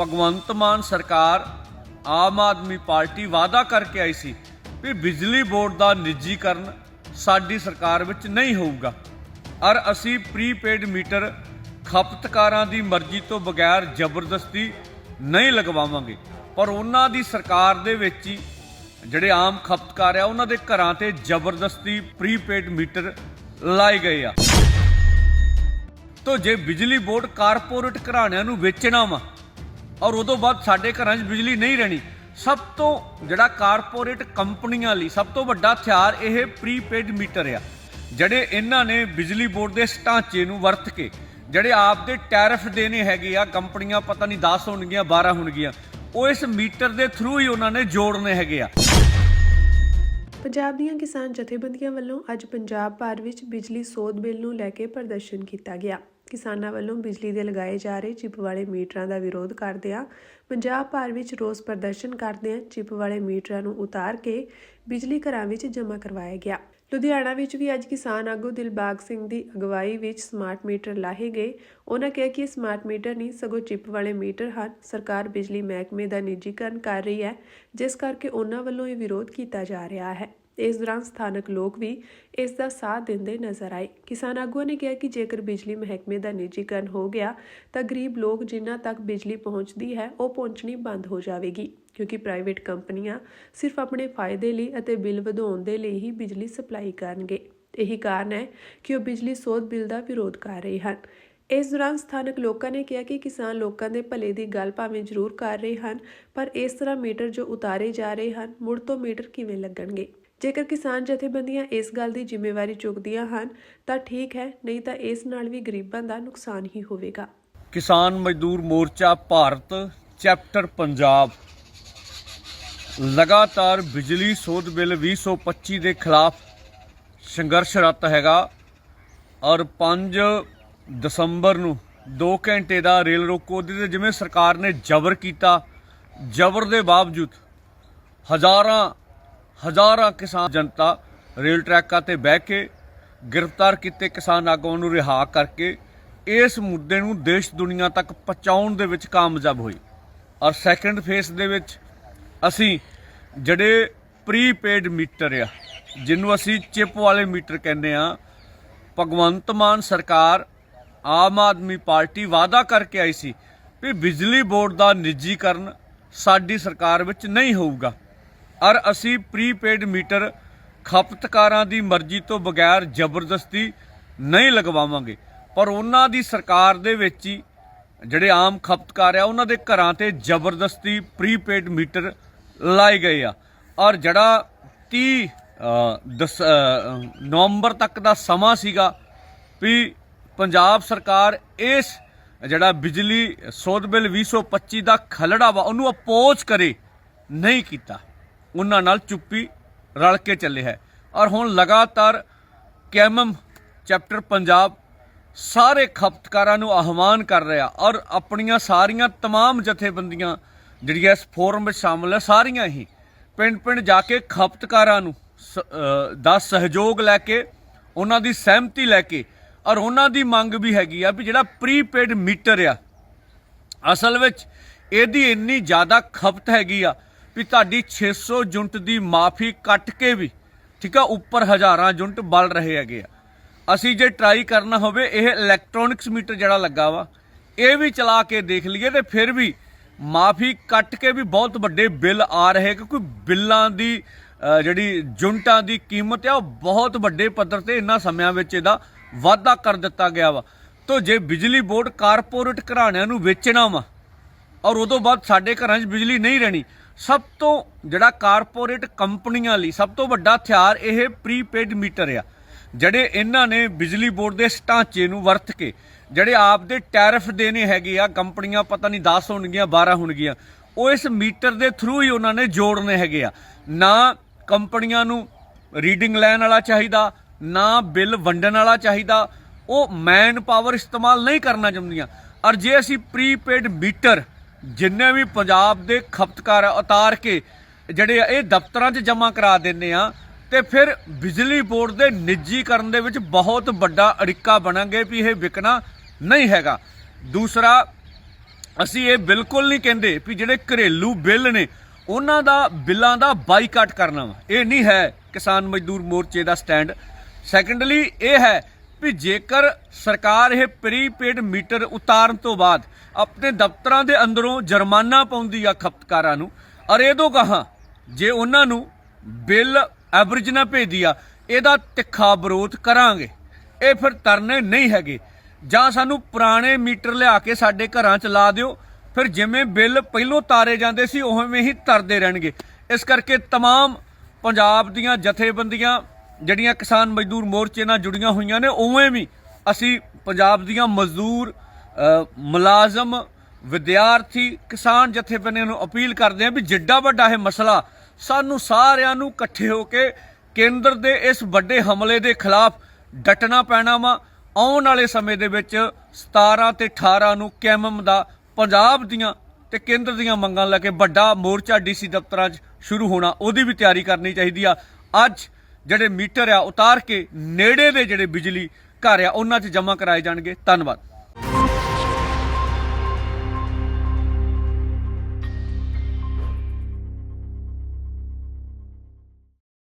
ਭਗਵੰਤ ਮਾਨ ਸਰਕਾਰ ਆਮ ਆਦਮੀ ਪਾਰਟੀ ਵਾਅਦਾ ਕਰਕੇ ਆਈ ਸੀ ਵੀ ਬਿਜਲੀ ਬੋਰਡ ਦਾ ਨਿੱਜੀਕਰਨ ਸਾਡੀ ਸਰਕਾਰ ਵਿੱਚ ਨਹੀਂ ਹੋਊਗਾ। ਔਰ ਅਸੀਂ ਪ੍ਰੀਪੇਡ ਮੀਟਰ ਖਪਤਕਾਰਾਂ ਦੀ ਮਰਜ਼ੀ ਤੋਂ ਬਗੈਰ ਜ਼ਬਰਦਸਤੀ ਨਹੀਂ ਲਗਵਾਵਾਂਗੇ। ਪਰ ਉਹਨਾਂ ਦੀ ਸਰਕਾਰ ਦੇ ਵਿੱਚ ਹੀ ਜਿਹੜੇ ਆਮ ਖਪਤਕਾਰ ਆ, ਉਹਨਾਂ ਦੇ ਘਰਾਂ ਤੇ ਜ਼ਬਰਦਸਤੀ ਪ੍ਰੀਪੇਡ ਮੀਟਰ ਲਾਏ ਗਏ ਆ। ਤੋ ਜੇ ਬਿਜਲੀ ਬੋਰਡ ਕਾਰਪੋਰੇਟ ਘਰਾਣਿਆਂ ਨੂੰ ਵੇਚਣਾ ਵਾ ਔਰ ਉਦੋਂ ਬਾਅਦ ਸਾਡੇ ਘਰਾਂ 'ਚ ਬਿਜਲੀ ਨਹੀਂ ਰਹਿਣੀ। ਸਭ ਤੋਂ ਜਿਹੜਾ ਕਾਰਪੋਰੇਟ ਕੰਪਨੀਆਂ ਲਈ ਸਭ ਤੋਂ ਵੱਡਾ ਹਥਿਆਰ ਇਹ ਪ੍ਰੀਪੇਡ ਮੀਟਰ ਆ, ਜਿਹੜੇ ਇਹਨਾਂ ਨੇ ਬਿਜਲੀ ਬੋਰਡ ਦੇ ਇਸ ਢਾਂਚੇ ਨੂੰ ਵਰਤ ਕੇ, ਜਿਹੜੇ ਆਪ ਦੇ ਟੈਰਿਫ ਦੇਣੇ ਹੈਗੇ ਆ, ਕੰਪਨੀਆਂ ਪਤਾ ਨਹੀਂ 10 ਹੋਣਗੀਆਂ 12 ਹੋਣਗੀਆਂ, ਉਹ ਇਸ ਮੀਟਰ ਦੇ ਥਰੂ ਹੀ ਉਹਨਾਂ ਨੇ ਜੋੜਨੇ ਹੈਗੇ ਆ। ਪੰਜਾਬ ਦੀਆਂ ਕਿਸਾਨ ਜਥੇਬੰਦੀਆਂ ਵੱਲੋਂ ਅੱਜ ਪੰਜਾਬ ਭਰ ਵਿੱਚ ਬਿਜਲੀ ਸੋਧ ਬਿੱਲ ਨੂੰ ਲੈ ਕੇ ਪ੍ਰਦਰਸ਼ਨ ਕੀਤਾ ਗਿਆ। ਕਿਸਾਨਾਂ ਵੱਲੋਂ ਬਿਜਲੀ ਦੇ ਲਗਾਏ ਜਾ ਰਹੇ ਚਿਪ ਵਾਲੇ ਮੀਟਰਾਂ ਦਾ ਵਿਰੋਧ ਕਰਦਿਆਂ ਪੰਜਾਬ ਭਰ ਵਿੱਚ ਰੋਸ ਪ੍ਰਦਰਸ਼ਨ ਕਰਦਿਆਂ ਚਿਪ ਵਾਲੇ ਮੀਟਰਾਂ ਨੂੰ ਉਤਾਰ ਕੇ ਬਿਜਲੀ ਘਰਾਂ ਵਿੱਚ ਜਮ੍ਹਾਂ ਕਰਵਾਇਆ ਗਿਆ। ਲੁਧਿਆਣਾ ਵਿੱਚ ਵੀ ਅੱਜ ਕਿਸਾਨ ਆਗੂ ਦਿਲਬਾਗ ਸਿੰਘ ਦੀ ਅਗਵਾਈ ਵਿੱਚ ਸਮਾਰਟ ਮੀਟਰ ਲਾਹੇ ਗਏ। ਉਹਨਾਂ ਕਿਹਾ ਕਿ ਇਹ ਸਮਾਰਟ ਮੀਟਰ ਨਹੀਂ, ਸਗੋਂ ਚਿਪ ਵਾਲੇ ਮੀਟਰ ਹਨ। ਸਰਕਾਰ ਬਿਜਲੀ ਮਹਿਕਮੇ ਦਾ ਨਿੱਜੀਕਰਨ ਕਰ ਰਹੀ ਹੈ, ਜਿਸ ਕਰਕੇ ਉਹਨਾਂ ਵੱਲੋਂ ਇਹ ਵਿਰੋਧ ਕੀਤਾ ਜਾ ਰਿਹਾ ਹੈ। ਇਸ ਦੌਰਾਨ ਸਥਾਨਕ ਲੋਕ ਵੀ ਇਸ ਦਾ ਸਾਥ ਦਿੰਦੇ ਨਜ਼ਰ ਆਏ। ਕਿਸਾਨ ਆਗੂਆਂ ਨੇ ਕਿਹਾ ਕਿ ਜੇਕਰ ਬਿਜਲੀ ਮਹਿਕਮੇ ਦਾ ਨਿੱਜੀਕਰਨ ਹੋ ਗਿਆ, ਤਾਂ ਗਰੀਬ ਲੋਕ ਜਿਨ੍ਹਾਂ ਤੱਕ ਬਿਜਲੀ ਪਹੁੰਚਦੀ ਹੈ, ਉਹ ਪਹੁੰਚਣੀ ਬੰਦ ਹੋ ਜਾਵੇਗੀ, ਕਿਉਂਕਿ ਪ੍ਰਾਈਵੇਟ ਕੰਪਨੀਆਂ ਸਿਰਫ ਆਪਣੇ ਫਾਇਦੇ ਲਈ ਅਤੇ ਬਿੱਲ ਵਧਾਉਣ ਦੇ ਲਈ ਹੀ ਬਿਜਲੀ ਸਪਲਾਈ ਕਰਨਗੇ। ਇਹੀ ਕਾਰਨ ਹੈ ਕਿ ਉਹ ਬਿਜਲੀ ਸੋਧ ਬਿੱਲ ਦਾ ਵਿਰੋਧ ਕਰ ਰਹੇ ਹਨ। ਇਸ ਦੌਰਾਨ ਸਥਾਨਕ ਲੋਕਾਂ ਨੇ ਕਿਹਾ ਕਿ ਕਿਸਾਨ ਲੋਕਾਂ ਦੇ ਭਲੇ ਦੀ ਗੱਲ ਭਾਵੇਂ ਜ਼ਰੂਰ ਕਰ ਰਹੇ ਹਨ, ਪਰ ਇਸ ਤਰ੍ਹਾਂ ਮੀਟਰ ਜੋ ਉਤਾਰੇ ਜਾ ਰਹੇ ਹਨ, ਮੁੜ ਤੋਂ ਮੀਟਰ ਕਿਵੇਂ ਲੱਗਣਗੇ? ਜੇਕਰ ਕਿਸਾਨ ਜਥੇਬੰਦੀਆਂ ਇਸ ਗੱਲ ਦੀ ਜ਼ਿੰਮੇਵਾਰੀ ਚੁੱਕਦੀਆਂ ਹਨ, ਤਾਂ ਠੀਕ ਹੈ, ਨਹੀਂ ਤਾਂ ਇਸ ਨਾਲ ਵੀ ਗਰੀਬਾਂ ਦਾ ਨੁਕਸਾਨ ਹੀ ਹੋਵੇਗਾ। ਕਿਸਾਨ ਮਜ਼ਦੂਰ ਮੋਰਚਾ ਭਾਰਤ, ਚੈਪਟਰ ਪੰਜਾਬ। ਲਗਾਤਾਰ ਬਿਜਲੀ ਸੋਧ ਬਿੱਲ 2025 ਦੇ ਖਿਲਾਫ ਸੰਘਰਸ਼ਰਤ ਹੈਗਾ ਔਰ 5 ਦਸੰਬਰ ਨੂੰ 2 ਘੰਟੇ ਦਾ ਰੇਲ ਰੋਕੋ ਉਹਦੇ ਤੇ ਜਿਵੇਂ ਸਰਕਾਰ ਨੇ ਜ਼ਬਰ ਕੀਤਾ, ਜ਼ਬਰ ਦੇ ਬਾਵਜੂਦ ਹਜ਼ਾਰਾਂ ਹਜ਼ਾਰਾਂ ਕਿਸਾਨ ਜਨਤਾ ਰੇਲ ਟਰੈਕਾਂ ਤੇ ਬਹਿ ਕੇ ਗ੍ਰਿਫਤਾਰ ਕੀਤੇ ਕਿਸਾਨ ਆਗੂਆਂ ਨੂੰ ਰਿਹਾ ਕਰਕੇ ਇਸ ਮੁੱਦੇ ਨੂੰ ਦੇਸ਼ ਦੁਨੀਆ ਤੱਕ ਪਹੁੰਚਾਉਣ ਦੇ ਵਿੱਚ ਕਾਮਯਾਬ ਹੋਈ। ਔਰ ਸੈਕੰਡ ਫੇਸ ਦੇ ਵਿੱਚ ਅਸੀਂ ਜਿਹੜੇ ਪ੍ਰੀਪੇਡ ਮੀਟਰ ਆ, ਜਿਹਨੂੰ ਅਸੀਂ ਚਿਪ ਵਾਲੇ ਮੀਟਰ ਕਹਿੰਦੇ ਆ, ਭਗਵੰਤ ਮਾਨ ਸਰਕਾਰ ਆਮ ਆਦਮੀ ਪਾਰਟੀ ਵਾਅਦਾ ਕਰਕੇ ਆਈ ਸੀ ਵੀ ਬਿਜਲੀ ਬੋਰਡ ਦਾ ਨਿੱਜੀਕਰਨ ਸਾਡੀ ਸਰਕਾਰ ਵਿੱਚ ਨਹੀਂ ਹੋਊਗਾ। ਔਰ ਅਸੀਂ ਪ੍ਰੀਪੇਡ ਮੀਟਰ ਖਪਤਕਾਰਾਂ ਦੀ ਮਰਜ਼ੀ ਤੋਂ ਬਗੈਰ ਜ਼ਬਰਦਸਤੀ ਨਹੀਂ ਲਗਵਾਵਾਂਗੇ। ਪਰ ਉਹਨਾਂ ਦੀ ਸਰਕਾਰ ਦੇ ਵਿੱਚ ਹੀ ਜਿਹੜੇ ਆਮ ਖਪਤਕਾਰ ਆ, ਉਹਨਾਂ ਦੇ ਘਰਾਂ ਤੇ ਜ਼ਬਰਦਸਤੀ ਪ੍ਰੀਪੇਡ ਮੀਟਰ ਲਾਏ ਗਏ ਆ। ਔਰ ਜਿਹੜਾ 30 ਦਸ ਨਵੰਬਰ ਤੱਕ ਦਾ ਸਮਾਂ ਸੀਗਾ ਵੀ ਪੰਜਾਬ ਸਰਕਾਰ ਇਸ ਜਿਹੜਾ ਬਿਜਲੀ ਸੋਧ ਬਿੱਲ 2025 ਦਾ ਖਲੜਾ ਵਾ, ਉਹਨੂੰ ਅਪੋਜ਼ ਕਰੇ, ਨਹੀਂ ਕੀਤਾ। ਉਹਨਾਂ ਨਾਲ ਚੁੱਪੀ ਰਲ ਕੇ ਚੱਲੇ ਹੈ। ਔਰ ਹੁਣ ਲਗਾਤਾਰ ਕੈਮਮ ਚੈਪਟਰ ਪੰਜਾਬ ਸਾਰੇ ਖਪਤਕਾਰਾਂ ਨੂੰ ਆਹਵਾਨ ਕਰ ਰਿਹਾ ਔਰ ਆਪਣੀਆਂ ਸਾਰੀਆਂ ਤਮਾਮ ਜਥੇਬੰਦੀਆਂ ਜਿਹੜੀਆਂ ਇਸ ਫੋਰਮ ਵਿੱਚ ਸ਼ਾਮਲ ਹੈ, ਸਾਰੀਆਂ ਹੀ ਪਿੰਡ-ਪਿੰਡ ਜਾ ਕੇ ਖਪਤਕਾਰਾਂ ਨੂੰ ਦਾ ਸਹਿਯੋਗ ਲੈ ਕੇ, ਉਹਨਾਂ ਦੀ ਸਹਿਮਤੀ ਲੈ ਕੇ ਔਰ ਉਹਨਾਂ ਦੀ ਮੰਗ ਵੀ ਹੈਗੀ ਆ ਵੀ ਜਿਹੜਾ ਪ੍ਰੀ ਪੇਡ ਮੀਟਰ ਆ, ਅਸਲ ਵਿੱਚ ਇਹਦੀ ਇੰਨੀ ਜ਼ਿਆਦਾ ਖਪਤ ਹੈਗੀ ਆ ਵੀ ਤੁਹਾਡੀ 600 ਯੂਨਿਟ ਦੀ ਮਾਫੀ ਕੱਟ ਕੇ ਵੀ, ਠੀਕ ਆ, ਉੱਪਰ ਹਜ਼ਾਰਾਂ ਯੂਨਿਟ ਬਲ ਰਹੇ ਹੈਗੇ ਆ। ਅਸੀਂ ਜੇ ਟਰਾਈ ਕਰਨਾ ਹੋਵੇ, ਇਹ ਇਲੈਕਟ੍ਰੋਨਿਕਸ ਮੀਟਰ ਜਿਹੜਾ ਲੱਗਾ ਵਾ, ਇਹ ਵੀ ਚਲਾ ਕੇ ਦੇਖ ਲਈਏ ਤੇ ਫਿਰ ਵੀ ਮਾਫੀ ਕੱਟ ਕੇ ਵੀ ਬਹੁਤ ਵੱਡੇ ਬਿੱਲ ਆ ਰਹੇ ਕਿਉਂਕਿ ਬਿੱਲਾਂ ਦੀ ਜਿਹੜੀ ਯੂਨਿਟਾਂ ਦੀ ਕੀਮਤ ਆ, ਉਹ ਬਹੁਤ ਵੱਡੇ ਪੱਧਰ ਤੇ ਇਹਨਾਂ ਸਮਿਆਂ ਵਿੱਚ ਇਹਦਾ ਵਾਧਾ ਕਰ ਦਿੱਤਾ ਗਿਆ ਵਾ। ਤੋ ਜੇ ਬਿਜਲੀ ਬੋਰਡ ਕਾਰਪੋਰੇਟ ਘਰਾਣਿਆਂ ਨੂੰ ਵੇਚਣਾ ਵਾ, ਔਰ ਉਦੋਂ ਬਾਅਦ ਸਾਡੇ ਘਰਾਂ 'ਚ ਬਿਜਲੀ ਨਹੀਂ ਰਹਿਣੀ ਸਭ ਤੋਂ ਜਿਹੜਾ ਕਾਰਪੋਰੇਟ ਕੰਪਨੀਆਂ ਲਈ ਸਭ ਤੋਂ ਵੱਡਾ ਹਥਿਆਰ ਇਹ ਪ੍ਰੀਪੇਡ ਮੀਟਰ ਆ, ਜਿਹੜੇ ਇਹਨਾਂ ਨੇ ਬਿਜਲੀ ਬੋਰਡ ਦੇ ਢਾਂਚੇ ਨੂੰ ਵਰਤ ਕੇ, ਜਿਹੜੇ ਆਪ ਦੇ ਟੈਰਿਫ ਦੇਣੇ ਹੈਗੇ ਆ, ਕੰਪਨੀਆਂ ਪਤਾ ਨਹੀਂ 10 ਹੋਣਗੀਆਂ 12 ਹੋਣਗੀਆਂ, ਉਹ ਇਸ ਮੀਟਰ ਦੇ ਥਰੂ ਹੀ ਉਹਨਾਂ ਨੇ ਜੋੜਨੇ ਹੈਗੇ ਆ। ਨਾ ਕੰਪਨੀਆਂ ਨੂੰ ਰੀਡਿੰਗ ਲੈਣ ਵਾਲਾ ਚਾਹੀਦਾ, ਨਾ ਬਿੱਲ ਵੰਡਣ ਵਾਲਾ ਚਾਹੀਦਾ, ਉਹ ਮੈਨ ਪਾਵਰ ਇਸਤੇਮਾਲ ਨਹੀਂ ਕਰਨਾ ਚਾਹੁੰਦੀਆਂ। ਔਰ ਜੇ ਅਸੀਂ ਪ੍ਰੀਪੇਡ ਮੀਟਰ ਜਿੰਨੇ ਵੀ ਪੰਜਾਬ ਦੇ ਖਪਤਕਾਰ ਉਤਾਰ ਕੇ ਜਿਹੜੇ ਆ, ਇਹ ਦਫ਼ਤਰਾਂ 'ਚ ਜਮ੍ਹਾਂ ਕਰਾ ਦਿੰਨੇ ਆ, ਤੇ ਫਿਰ ਬਿਜਲੀ ਬੋਰਡ ਦੇ ਨਿੱਜੀਕਰਨ ਦੇ ਵਿੱਚ ਬਹੁਤ ਵੱਡਾ ਅੜਿੱਕਾ ਬਣਾਂਗੇ ਵੀ ਇਹ ਵਿਕਣਾ ਨਹੀਂ ਹੈਗਾ। ਦੂਸਰਾ, ਅਸੀਂ ਇਹ ਬਿਲਕੁਲ ਨਹੀਂ ਕਹਿੰਦੇ ਵੀ ਜਿਹੜੇ ਘਰੇਲੂ ਬਿੱਲ ਨੇ, ਉਹਨਾਂ ਦਾ ਬਿੱਲਾਂ ਦਾ ਬਾਈਕਾਟ ਕਰਨਾ ਵਾ। ਇਹ ਨਹੀਂ ਹੈ ਕਿਸਾਨ ਮਜ਼ਦੂਰ ਮੋਰਚੇ ਦਾ ਸਟੈਂਡ। ਸੈਕੰਡਲੀ ਇਹ ਹੈ ਵੀ ਜੇਕਰ ਸਰਕਾਰ ਇਹ ਪ੍ਰੀਪੇਡ ਮੀਟਰ ਉਤਾਰਨ ਤੋਂ ਬਾਅਦ ਆਪਣੇ ਦਫ਼ਤਰਾਂ ਦੇ ਅੰਦਰੋਂ ਜੁਰਮਾਨਾ ਪਾਉਂਦੀ ਆ ਖਪਤਕਾਰਾਂ ਨੂੰ ਔਰ ਇਹ ਤੋਂ ਕਹਾ ਜੇ ਉਹਨਾਂ ਨੂੰ ਬਿੱਲ ਐਵਰੇਜ ਨਾ ਭੇਜਦੀ ਆ ਇਹਦਾ ਤਿੱਖਾ ਵਿਰੋਧ ਕਰਾਂਗੇ ਇਹ ਫਿਰ ਤਰਨੇ ਨਹੀਂ ਹੈਗੇ ਜਾਂ ਸਾਨੂੰ ਪੁਰਾਣੇ ਮੀਟਰ ਲਿਆ ਕੇ ਸਾਡੇ ਘਰਾਂ 'ਚ ਲਾ ਦਿਓ ਫਿਰ ਜਿਵੇਂ ਬਿੱਲ ਪਹਿਲੋਂ ਤਾਰੇ ਜਾਂਦੇ ਸੀ ਉਵੇਂ ਹੀ ਤਰਦੇ ਰਹਿਣਗੇ ਇਸ ਕਰਕੇ तमाम ਪੰਜਾਬ ਦੀਆਂ ਜਥੇਬੰਦੀਆਂ ਜਿਹੜੀਆਂ ਕਿਸਾਨ ਮਜ਼ਦੂਰ ਮੋਰਚੇ ਨਾਲ ਜੁੜੀਆਂ ਹੋਈਆਂ ਨੇ, ਉਵੇਂ ਵੀ ਅਸੀਂ ਪੰਜਾਬ ਦੀਆਂ ਮਜ਼ਦੂਰ ਮੁਲਾਜ਼ਮ, ਵਿਦਿਆਰਥੀ, ਕਿਸਾਨ ਜਥੇਬੰਦੀਆਂ ਨੂੰ ਅਪੀਲ ਕਰਦੇ ਹਾਂ ਵੀ ਜਿੱਡਾ ਵੱਡਾ ਇਹ ਮਸਲਾ ਸਾਨੂੰ ਸਾਰਿਆਂ ਨੂੰ ਇਕੱਠੇ ਹੋ ਕੇ ਕੇਂਦਰ ਦੇ ਇਸ ਵੱਡੇ ਹਮਲੇ ਦੇ ਖਿਲਾਫ ਡਟਣਾ ਪੈਣਾ ਵਾ। ਆਉਣ ਵਾਲੇ ਸਮੇਂ ਦੇ ਵਿੱਚ 17 ਤੇ 18 ਨੂੰ ਕੈਮਮ ਦਾ ਪੰਜਾਬ ਦੀਆਂ ਤੇ ਕੇਂਦਰ ਦੀਆਂ ਮੰਗਾਂ ਲੈ ਕੇ ਵੱਡਾ ਮੋਰਚਾ ਡੀਸੀ ਦਫ਼ਤਰਾਂ 'ਚ ਸ਼ੁਰੂ ਹੋਣਾ, ਉਹਦੀ ਵੀ ਤਿਆਰੀ ਕਰਨੀ ਚਾਹੀਦੀ ਆ। ਅੱਜ ਜਿਹੜੇ ਮੀਟਰ ਆ ਉਤਾਰ ਕੇ ਨੇੜੇ ਦੇ ਜਿਹੜੇ ਬਿਜਲੀ ਘਰ ਆ, ਉਹਨਾਂ 'ਚ ਜਮ੍ਹਾਂ ਕਰਾਏ ਜਾਣਗੇ। ਧੰਨਵਾਦ।